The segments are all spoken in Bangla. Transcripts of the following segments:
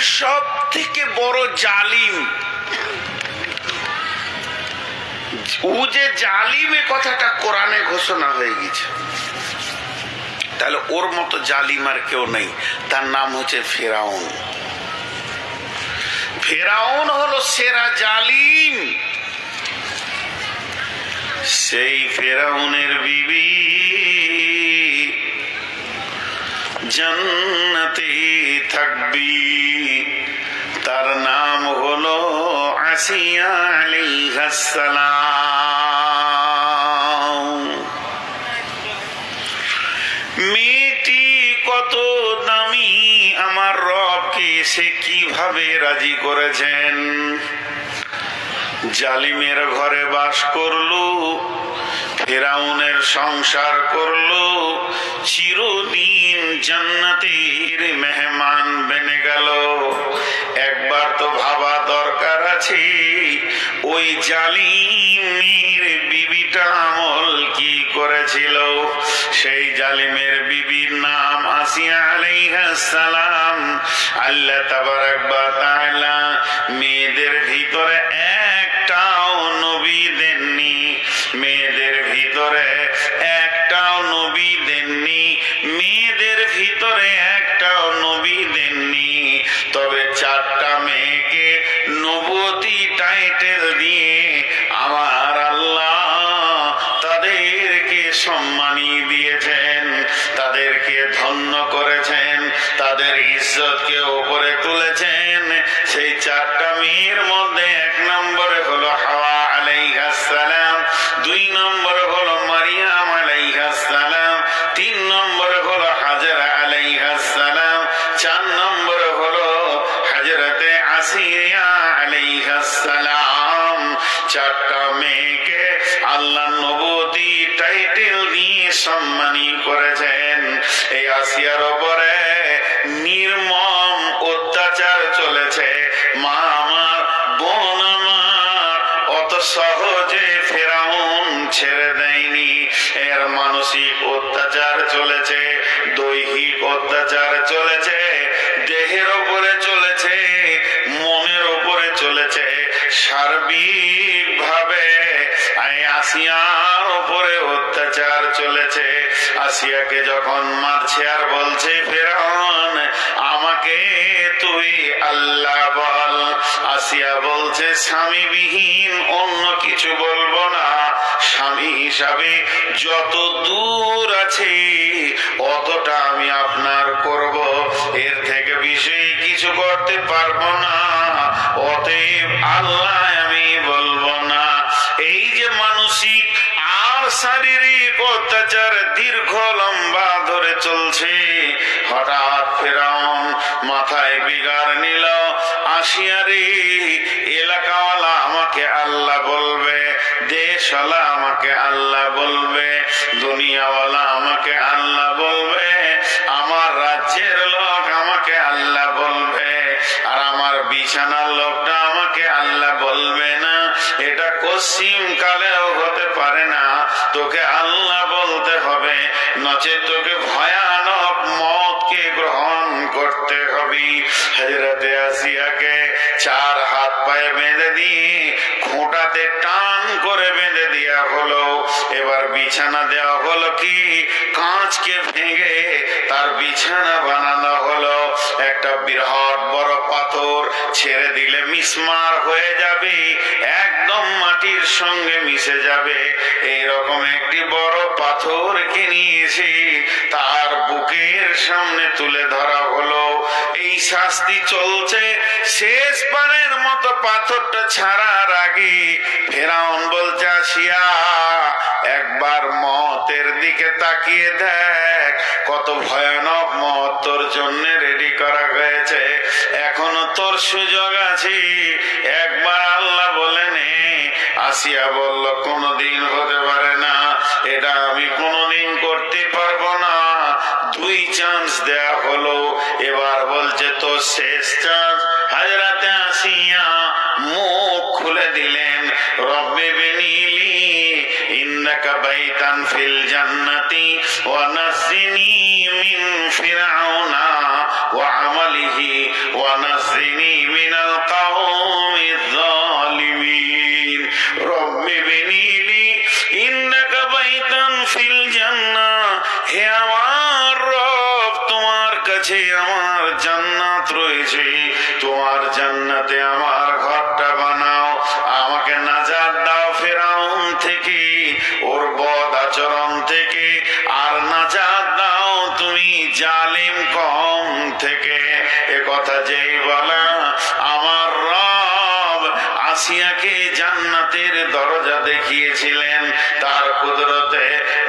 সব থেকে বড় জালিম। ও যে কথাটা কোরআনে ঘোষণা হয়ে গেছে। তাহলে ওর মতো জালিম আর কেউ নেই। তার নাম হচ্ছে ফেরাউন। ফেরাউন হলো সেরা জালিম। সেই ফেরাউনের বিবি জান্নাতে থাকবি। তার নাম হলো আসিয়া মেয়েটি কত দামি, আমার রবকে সে কীভাবে রাজি করেছেন? জালিমের ঘরে বাস করল, ফেরাউনের সংসার করল, চিরদিন জান্নাতের মেহমান বেনে গেল। একবার তো ভাবা দরকার আছে, ওই জালিমের বিবিটা আমল কি করেছিল? সেই জালিমের বিবির নাম আসিয়া আলাইহাস সালাম। আল্লাহ তাবারাক ওয়া তাআলা মেয়েদের ভিতরে একটাও ভিতরে চারটা মেয়েকে আল্লাহ নবতী টাইটেল দিয়ে সম্মানী করেছেন আসিয়াকে যখন মারছে আর বলছে, ফেরাউন, আমাকে তুই আল্লাহ বল। আসিয়া বলছে, স্বামীবিহীন অন্য কিছু বলব না। স্বামী হিসাবে যত দূর আছে, অতটা আমি আপনার করব। এর থেকে বিষয়ে কিছু করতে পারব না। অতএব আল্লাহ আমি বলব না। এই যে মানসিক শারীরিক অত্যাচার দীর্ঘ লম্বা ধরে চলছে। হঠাৎ ফেরাউন মাথায় বিগার নিল আসিয়ারে এলাকাওয়ালা আমাকে আল্লাহ বলবে, দেশওয়ালা আমাকে আল্লাহ বলবে, দুনিয়াওয়ালা আমাকে আল্লাহ বলবে, আমার রাজ্যের লোক আমাকে আল্লাহ বলবে, আর আমার বিছানার লোকটা আমাকে আল্লাহ বলবে না। এটা কসিম কালেও হতে পারে না। তোকে আল্লাহ বলতে হবে, নচে তোকে ভয়ানক মতকে গ্রহণ করতে হবে। হজরতে আসিয়াকে চার হাত পায়ে বেঁধে দিয়ে খুঁটাতে টান করে বেঁধে দেওয়া হলো। এবার বিছানা দেওয়া হলো কি? কাঁচকে ভেঙে তার বিছানা বানানো হলো। একটা বৃহৎ বড় পাথর ছেড়ে দিলে মিসমার হয়ে যাবে, একদম মাটির সঙ্গে মিশে যাবে। এইরকম একটি বড় পাথরকে নিয়েছি তার বুকের সামনে তুলে ধরা হলো। এই শাস্তি চলছে, শেষ পানের মতো পাথরটা ছাড়ার আগে ফেরাউন বলছে, আসিয়া একবার মতের দিকে তাকিয়ে দেখ, কত ভয়ানক মত তোর জন্য রেডি করা হয়েছে। এখনও তোর সুযোগ আছে। একবার আল্লাহ বলেন আসিয়া বলল, কোনদিন হতে পারে না। এটা আমি কোনোদিন করতে পারব না। দুই চান্স দেয়া হলো। এবার বলছে, তো শেষ চান্স হাজরাতে আসিয়া মুখ খুলে দিলেন। রব্বে বেনিলি, ইন্নাকা বাইতান ফিল জান্নাতি, ওয়া নাসিনি মিন ফিরাউনা, ওয়া আমালিহি, ওয়া নাসিনি রব্বে বেনিলি, ইন্নাকা বাইতান ফিল হে আমার জান্নাত রয়েছে। তোমার জান্নাতে আমার ঘরটা বানাও, আমাকে নাজার দাও ফেরাউন থেকে, ওর বদ আচরণ থেকে। আর নাজার দাও তুমি জালিম কম থেকে। এ কথা যেই বলা, আমার আসিয়াকে জান্নাতের দরজা দেখিয়েছিলেন। তার কুদরতে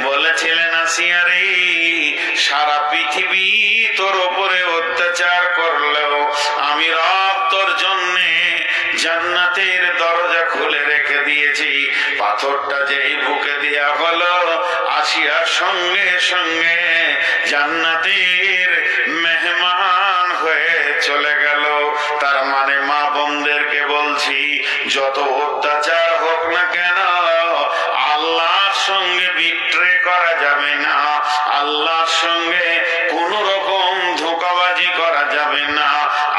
বলেছিলেন আসিয়া রে, সারা পৃথিবী তোর উপরে অত্যাচার করলেও আমি রব তোর জন্যে জান্নাতের দরজা খুলে রেখে দিয়েছি। পাথরটা যেই বুকে দেয়া হলো, আসিয়ার সঙ্গে সঙ্গে জান্নাতের মেহমান হয়ে চলে গেল। তার মানে মা বোনদেরকে যত অত্যাচার হোক না কেন, আল্লাহর সঙ্গে বিক্রে করা যাবে না, আল্লাহর সঙ্গে কোন রকম ধোকাবাজি করা যাবে না,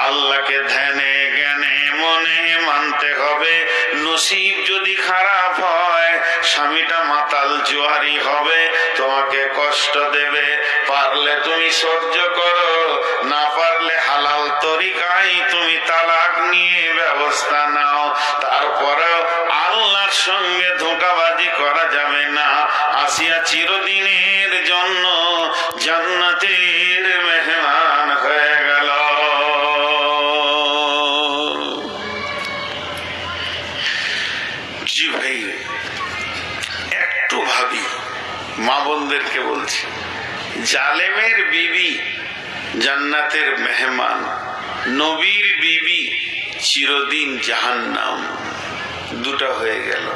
আল্লাহকে ধ্যানে মানতে হবে। নসিব যদি খারাপ হয়, স্বামীটা মাতাল জুয়ারি হবে, তোমাকে কষ্ট দেবে। পারলে তুমি সহ্য করো, না পারলে হালাল তরিকায় তুমি তালাক নিয়ে ব্যবস্থা নাও। তারপরেও আল্লাহর সঙ্গে ধোকাবাজি করা যাবে না। আসিয়া চিরদিনের জন্য জান্নাতের মেহমান হয়ে গেল জি ভাই একটু ভাবি মা বোনদেরকে বলছি জালেমের বিবি, জান্নাতের মেহমান, নবীর বিবি চিরদিন জাহান্নাম। দুটো হয়ে গেল।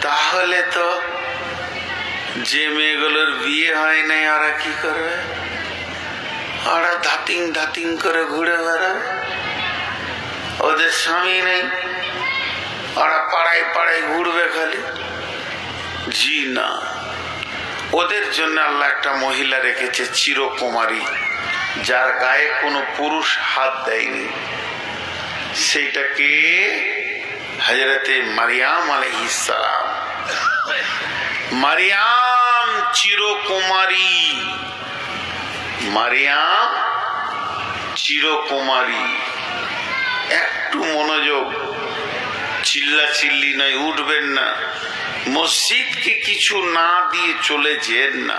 তাহলে তো যে মেয়েগুলোর বিয়ে হয় নাই, ওরা কি করবে ওরা ধাতিং ধাতিং করে ঘুরে বেড়াবে ওদের স্বামী নেই। ওরা পাড়ায় পাড়ায় ঘুরবে খালি। জি না। ওদের জন্য আল্লাহ একটা মহিলা রেখেছে চিরকুমারী, যার গায়ে কোনো পুরুষ হাত দেয়নি। সেইটাকে হজরতে মারিয়াম আলহিসাম মারিয়াম চিরকুমারী। মারিয়াম চিরকুমারী। একটু মনোযোগ। চিল্লা চিল্লি নয়, উঠবেন না। মসজিদকে কিছু না দিয়ে চলে যেন না।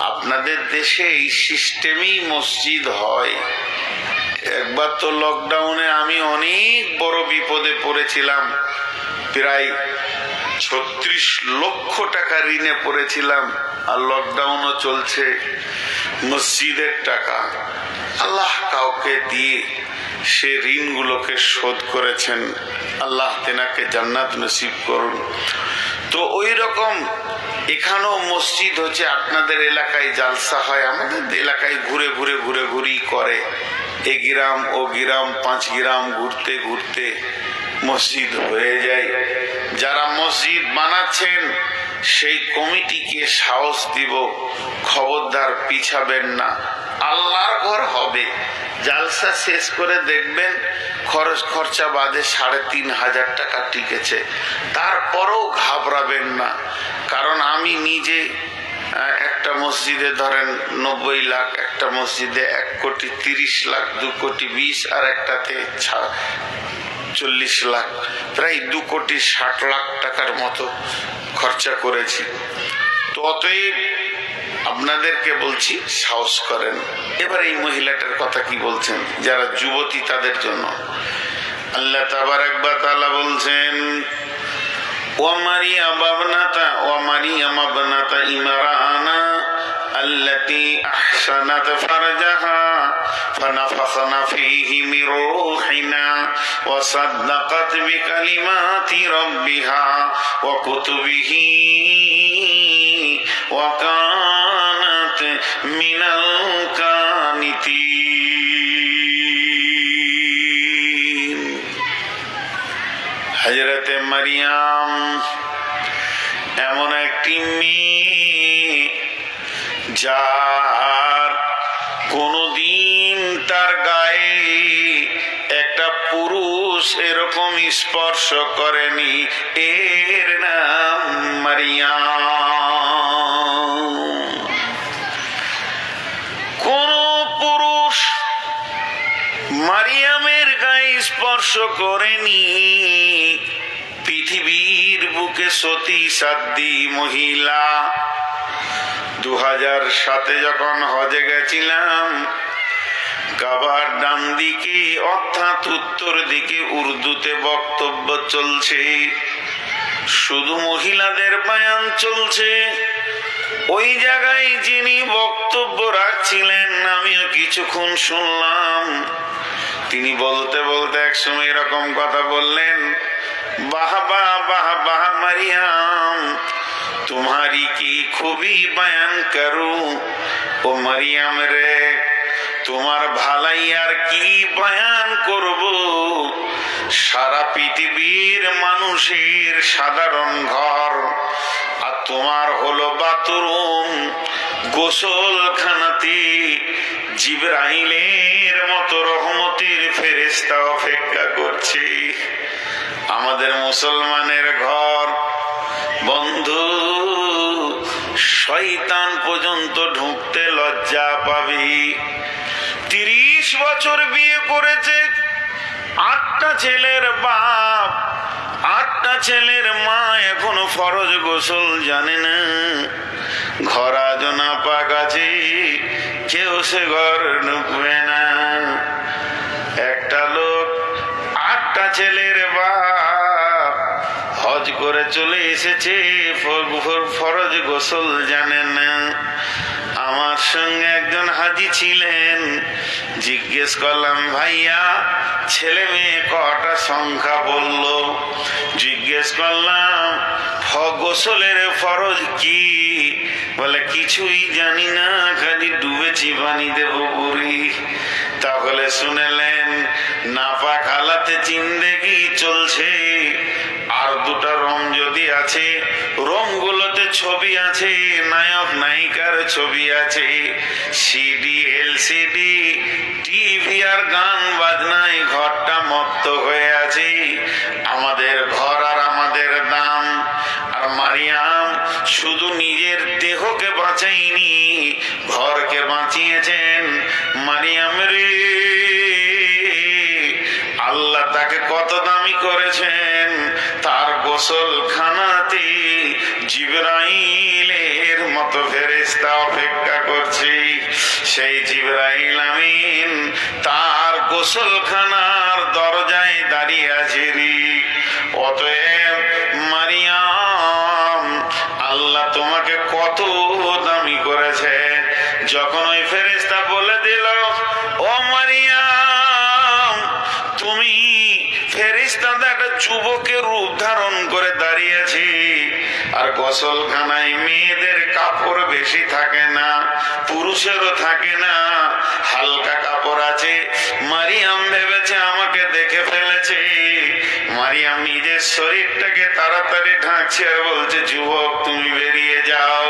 আপনাদের দেশে এই সিস্টেমই মসজিদ হয়। একবার তো লকডাউনে আমি অনেক বড় বিপদে পড়েছিলাম। প্রায় ছত্রিশ লক্ষ টাকা ঋণে পড়েছিলাম আর লকডাউনও চলছে মসজিদের টাকা। আল্লাহ কাউকে দিয়ে সে ঋণগুলোকে শোধ করেছেন। আল্লাহ তেনাকে জান্নাত নসিব করুন। তো ওই রকম এখানেও মসজিদ হচ্ছে আপনাদের এলাকায় জালসা হয়, আমাদের এলাকায় ঘুরে ঘুরে ঘুরে ঘুরি করে। এ গ্রাম, ও গ্রাম, পাঁচ গ্রাম ঘুরতে ঘুরতে মসজিদ হয়ে যায়। যারা মসজিদ বানাচ্ছেন, সেই কমিটিকে সাহস দিব, খবরদার পিছাবেন না। আল্লাহর ঘর হবে। জালসা শেষ করে দেখবেন, খরচ খরচা বাদে সাড়ে তিন হাজার টাকা টিকেছে। তারপরেও ঘাবড়াবেন না। কারণ আমি নিজে একটা মসজিদে ধরেন নব্বই লাখ, একটা মসজিদে এক কোটি তিরিশ লাখ, দু কোটি বিশ, আর একটাতে চল্লিশ লাখ। প্রায় দু কোটি ষাট লাখ টাকার মতো খরচা করেছি। তো অতএব আপনাদেরকে বলছি, সাহস করেন। এবার এই মহিলাটার কথা কি বলছেন? যারা যুবতী, তাদের জন্য। আল্লাহ তাবার একবার তালা বলছেন ও ওয়ামারি আবাবনাতা ওয়ামারি আমাবনাতা ইমার التي أحسنت فرجها فنفخنا فيه من روحنا وصدقت بكلمات ربها وكتبه وكانت من القانتين হজরতে মারিয়াম এমন একটি মেয়ে যার কোনদিন তার গায়ে একটা পুরুষ এরকম স্পর্শ করেনি, এর নাম মারিয়া কোন পুরুষ মারিয়ামের গায়ে স্পর্শ করেনি, পৃথিবীর বুকে সতী সাদ্দি মহিলা দু হাজার সাতে যখন হজে গেছিলাম কাবার ডান দিকে, অর্থাৎ উত্তর দিকে উর্দুতে বক্তব্য চলছে। শুধু মহিলাদের বায়ান চলছে। ওই জায়গায় যিনি বক্তব্য রাখছিলেন, আমিও কিছুক্ষণ শুনলাম। তিনি বলতে বলতে একসময় এরকম কথা বললেন, বাহ বাহ বাহ বাহ, মারিয়াম। तुम्हारी की खूबी बयान करूं ও মারিয়াম রে তোমার ভালাই আর কি বয়ান করব সারা পৃথিবীর মানুষের সাধারণ ঘর আর তোমার হলো বাথরুম গোসলখানাতে জিব্রাইলের মতো রহমতের ফেরেস্তা অপেক্ষা করছে আমাদের মুসলমানের ঘর বন্ধু, শয়তান পর্যন্ত ঢুকতে লজ্জা পাবি। তিরিশ বছর বিয়ে করেছে, আটটা ছেলের বাপ, আটটা ছেলের মা এখনও ফরজ গোসল জানে না। ঘর আজ না পাক আছে, কেউ সে ঘর ঢুকবে না। হজ করে চলে এসেছে। ফরজ গোসল জানে না। আমার সঙ্গে একজন হাজি ছিলেন। জিজ্ঞেস করলাম, ভাইয়া, ছেলে মেয়ে কটা সংখ্যা বলল? জিজ্ঞেস করলাম গোসলের ফরজ কি? বলে, কিছুই জানি না, খালি ডুবেছি পানি দেব বুড়ি তাহলে শুনেলেন নাপা খালাতে জিন্দেগি চলছে। আর দুটা রং যদি আছে, রংগুলোতে ছবি আছে, নায়ক নায়িকার ছবি আছে সিডি এলসিডি টিভি আর গান বাজনায় ঘরটা মত্ত হয়ে আছে। আমাদের ঘর আর আমাদের দাম আর মারিয়াম শুধু নিজের দেহকে বাঁচাইনি ঘরকে বাঁচিয়েছেন মারিয়াম রে। আল্লাহ তাকে কত দামি করেছেন। তার গোসল খানাতে জিব্রাইলের মতো ফেরেস্তা অপেক্ষা করছে। সেই জিব্রাইল আমিন তার গোসলখানার দরজায় দাঁড়িয়ে আছে অতএব মারিয়াম গোসলখানায় মেয়েদের কাপড় বেশি থাকে না, পুরুষেরও থাকে না। হালকা কাপড় আছে, মারিয়াম ভেবেছে আমাকে দেখে ফেলেছে। মারিয়াম নিজের শরীরটাকে তাড়াতাড়ি ঢাকছে আর বলছে, যুবক, তুমি বেরিয়ে যাও।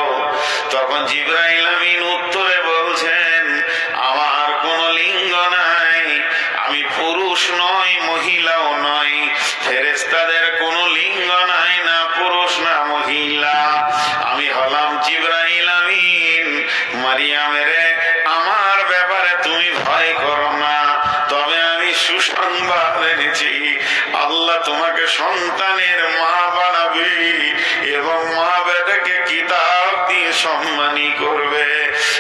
তখন জিব্রাইল আমিন উত্তরে বলছেন, আমার কোনো লিঙ্গ নাই, আমি পুরুষ নই, মহিলাও নয় ফেরেস্তাদের এবং মহাবেদকে কিতাব দিয়ে সম্মানী করবে।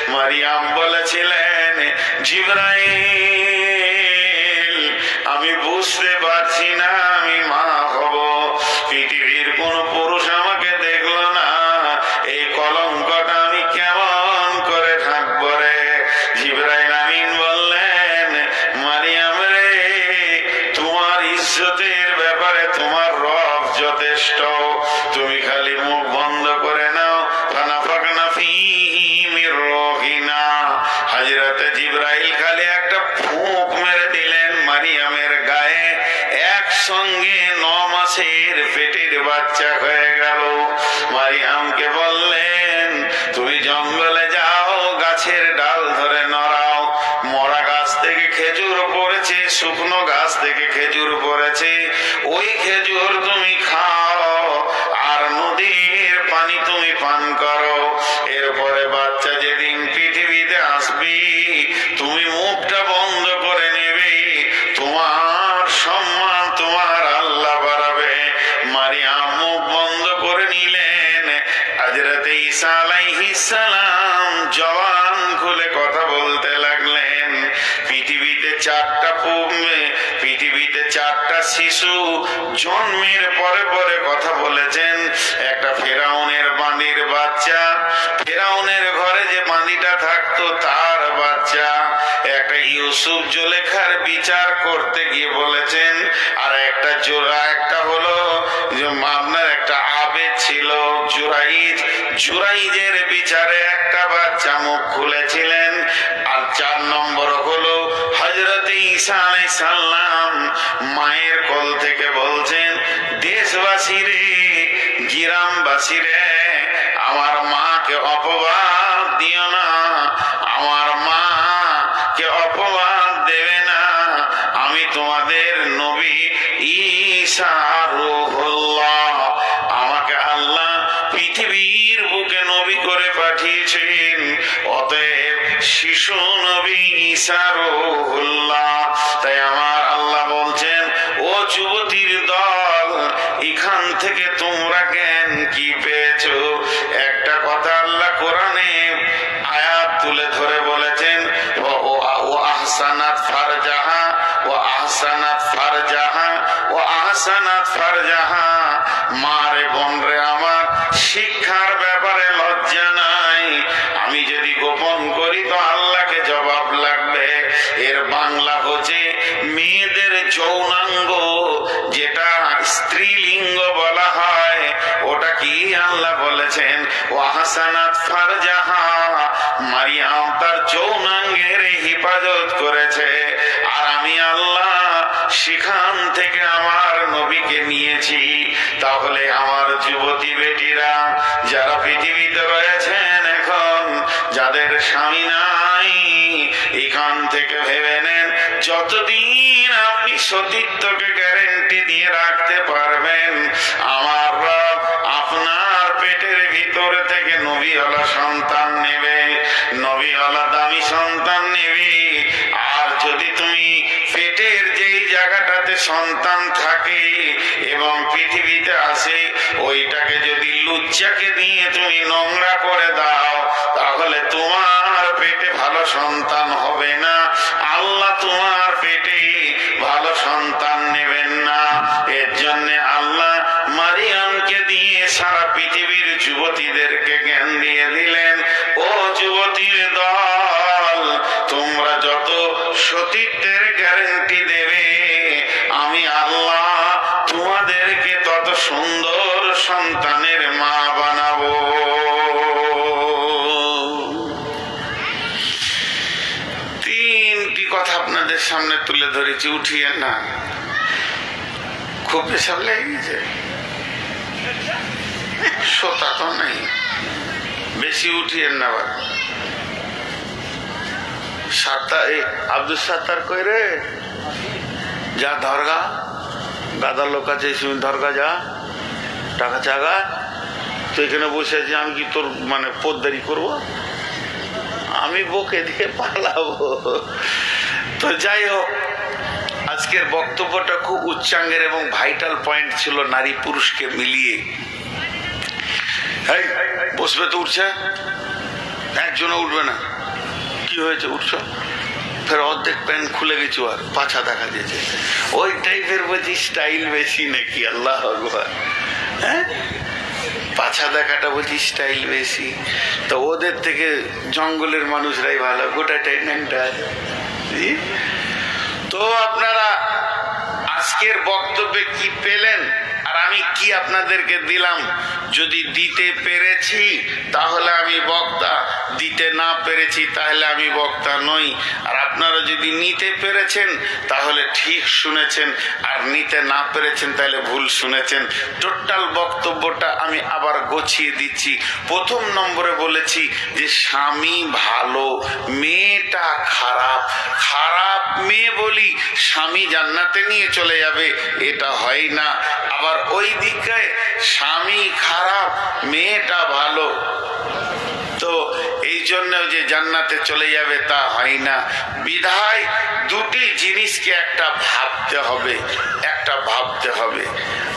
মারিয়াম বলেছিলেন জিব্রাইল আমি বুঝতে পারছি না মারিয়ামের গায়ে। একসঙ্গে ন মাসের পেটের বাচ্চা হয়ে গেল। মারিয়ামকে বললেন, তুমি জঙ্গলে যাও, গাছের ডাল ধরে নড়াও। মরা গাছ থেকে খেজুর পড়েছে, শুকনো গাছ থেকে খেজুর পড়েছে। ওই খেজুর তুমি চারটা পৃথিবীতে চারটা শিশু জন্মের পরে পরে কথা বলেছেন। একটা ফেরাউনের বাঁদির বাচ্চা, ফেরাউনের ঘরে যে বাঁদিটা থাকতো তার বাচ্চা। একটা ইউসুফ জোলেখার বিচার করতে গিয়ে বলেছেন, আর একটা জোড়া, একটা হলো আপনার একটা আবেদ ছিল, জুরাইজ। জুরাইজের বিচারে একটা বাচ্চা মুখ খুলেছিলেন। সালাম মায়ের কোল থেকে বলছেন, দেশবাসী রে, গ্রামবাসী রে, আমার মাকে অপবাদ দিও না। আমার মা কে অপবাদ দেবে না। আমি তোমাদের নবী ঈসা রুহুল্লাহ। আমাকে আল্লাহ পৃথিবীর বুকে নবী করে শিশু নবী ঈসা তাই আমার আল্লাহ বলছেন, ও যুবতীর দল, এখান থেকে তোমরা জ্ঞান কি পেয়েছ? একটা কথা আল্লাহ কোরআনে আয়াত তুলে ধরে বলেছেন ও ও- ও আহসানাত ফারজাহা ও আহসানাত ফারজাহা ও আহসানাত ফারজাহা। মারে বোন রে আমার, শিক্ষার ব্যাপারে লজ্জা নাই। আমি যদি গোপন করি তো আল্লাহকে জবাব লাগবে। এর বাংলা হচ্ছে মেয়েদের যৌনাঙ্গ, যেটা স্ত্রীলিঙ্গ বলা হয়। ওটা কি আল্লাহ বলেছেন? ও আহসানাত ফারজাহা, মারিয়াম তার যৌনাঙ্গের হেফাজত করেছে। আর আমি আল্লাহ সেখান থেকে আমার নবীকে নিয়েছি। তাহলে আমার যুবতী বেটিরা, যারা পৃথিবীতে রয়েছেন এখন, যাদের স্বামী নাই, এখান থেকে ভেবে নেন, যতদিন আপনি সতীত্বকে গ্যারেন্টি দিয়ে রাখতে পারবেন, আমার আপনার পেটের ভিতর থেকে নবীওয়ালা সন্তান সন্তান থাকে এবং পৃথিবীতে আসে, ওইটাকে যদি লুচ্চাকে দিয়ে তুমি নোংরা করে দাও, তাহলে তোমার পেটে ভালো সন্তান হবে না। আল্লাহ তোমার পেটে ভালো সন্তান নেবেন না। এর জন্য আল্লাহ মারিয়ামকে দিয়ে সারা পৃথিবীর যুবতীদেরকে জ্ঞান দিয়ে দিলেন, ও যুবতীর দল, তোমরা যত সতীত্বের ধরেছি, উঠিয়ে না। খুব পেশাব লেগে গেছে সোতা তো নেই। বেশি উঠিয়ে না আবার সাতটা এই আব্দুল সাত্তার কই রে? যা ধরগা। গাদার লোক আছে তুমি ধরগা যা। টাকা চাগা। তো এখানে বসে আছি, আমি কি তোর মানে পোদ্দারি করব? আমি বকে দিয়ে পালাবো। তো যাই হোক আজকের বক্তব্যটা খুব উচ্চাঙ্গের এবং ভাইটাল পয়েন্ট ছিল নারী পুরুষকে মিলিয়ে। বসবে তো উঠছে? একজনও উঠবে না। কি হয়েছে উঠছো? ফের অর্ধেক প্যান্ট খুলে গেছো আর পাছা দেখা দিয়েছে ওই টাইপের বলছি স্টাইল বেশি নাকি? আল্লাহ ভগবান। হ্যাঁ? পাছা দেখাটা বলছি স্টাইল বেশি। তো ওদের থেকে জঙ্গলের মানুষরাই ভালো। গোটা টাইমেন্টটা তো আপনারা আজকের বক্তব্যে কি পেলেন? আর আমি কি আপনাদেরকে দিলাম? যদি দিতে পেরেছি, তাহলে আমি বক্তা। দিতে না পেরেছি, তাহলে আমি বক্তা নই। আর আপনারা যদি নিতে পেরেছেন, তাহলে ঠিক শুনেছেন। আর নিতে না পেরেছেন, তাহলে ভুল শুনেছেন। টোটাল বক্তব্যটা আমি আবার গছিয়ে দিচ্ছি। প্রথম নম্বরে বলেছি যে, স্বামী ভালো, মেয়েটা খারাপ। খারাপ মেয়ে বলি, স্বামী জান্নাতে নিয়ে চলে যাবে, এটা হয় না। আবার ওই দিকে স্বামী খারাপ, মেয়েটা ভালো। তো এই জন্য যে জান্নাতে চলে যাবে তা হয় না। বিধায় দুটি জিনিসকে একটা ভাবতে হবে, একটা ভাবতে হবে।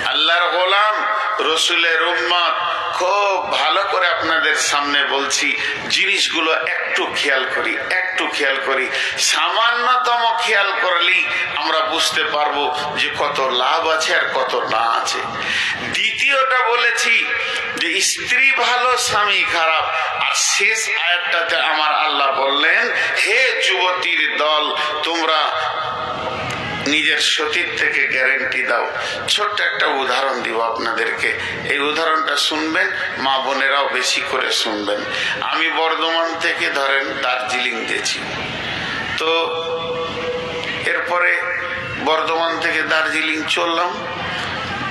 আল্লাহর গোলাম রসুলের উম্মত, খুব ভালো করে আপনাদের সামনে বলছি, জিনিসগুলো একটু খেয়াল করি, একটু খেয়াল করি। সামান্যতম খেয়াল করলেই আমরা বুঝতে পারব যে কত লাভ আছে আর কত না আছে। দ্বিতীয়টা বলেছি যে স্ত্রী ভালো, স্বামী খারাপ। আর শেষ আয়াতটাতে আমার আল্লাহ বললেন, হে যুবতীর দল, তোমরা নিজের সতীর থেকে গ্যারেন্টি দাও। ছোট্ট একটা উদাহরণ দিব আপনাদেরকে। এই উদাহরণটা শুনবেন, মা বোনেরাও বেশি করে শুনবেন। আমি বর্ধমান থেকে ধরেন দার্জিলিং গেছি। তো এরপরে বর্ধমান থেকে দার্জিলিং চললাম।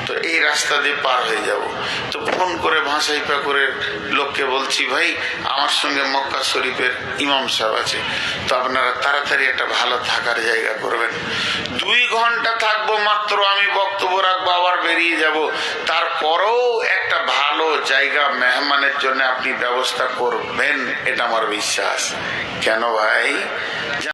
তো এই রাস্তা দিয়ে পার হয়ে যাব। তো ফোন করে ভাষাই করে লোককে বলছি, ভাই, আমার সঙ্গে মক্কা শরীফের ইমাম সাহেব আছে। তো আপনারা তাড়াতাড়ি একটা ভালো থাকার জায়গা করবেন। দুই ঘণ্টা থাকব মাত্র, আমি বক্তব্য রাখব, আবার বেরিয়ে যাব। তারপরেও একটা ভালো জায়গা মেহমানের জন্য আপনি ব্যবস্থা করবেন, এটা আমার বিশ্বাস। কেন ভাই?